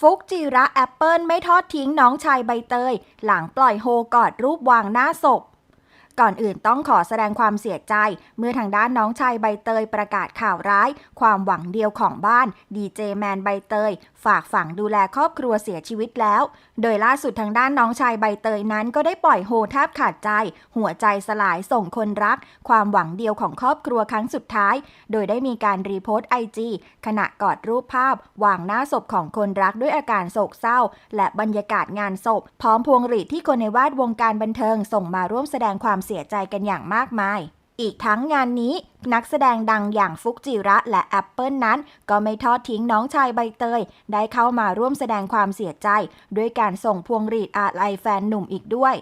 ฟุกจิระแอปเปิลไม่ทอดทิ้งน้องชายใบเตย หลังปล่อยโฮกอดรูปวางหน้าศพ ก่อนอื่นต้องขอแสดงความเสียใจ เมื่อทางด้านน้องชายใบเตยประกาศข่าวร้าย ความหวังเดียวของบ้านดีเจแมนใบเตย ฝากฝังดูแลครอบครัวเสียชีวิตแล้ว โดยล่าสุดทางด้านน้องชายใบเตยนั้นก็ได้ปล่อยโฮแทบขาดใจ หัวใจสลายส่งคนรัก ความหวังเดียวของครอบครัวครั้งสุดท้าย โดยได้มีการรีโพสต์ไอจีขณะกอดรูปภาพ วางหน้าศพของคนรักด้วยอาการโศกเศร้า และบรรยากาศงานศพ พร้อมพวงหรีดที่คนในแวดวงการบันเทิงส่งมาร่วมแสดงความสียใจกันอย่างมากมาย อีกทั้งงานนี้นักแสดงดังอย่างฟุกจิระและแอปเปิลนั้น ก็ไม่ทอดทิ้งน้องชายใบเตย ได้เข้ามาร่วมแสดงความเสียใจ ด้วยการส่งพวงหรีดอาลัยแฟนหนุ่มอีกด้วย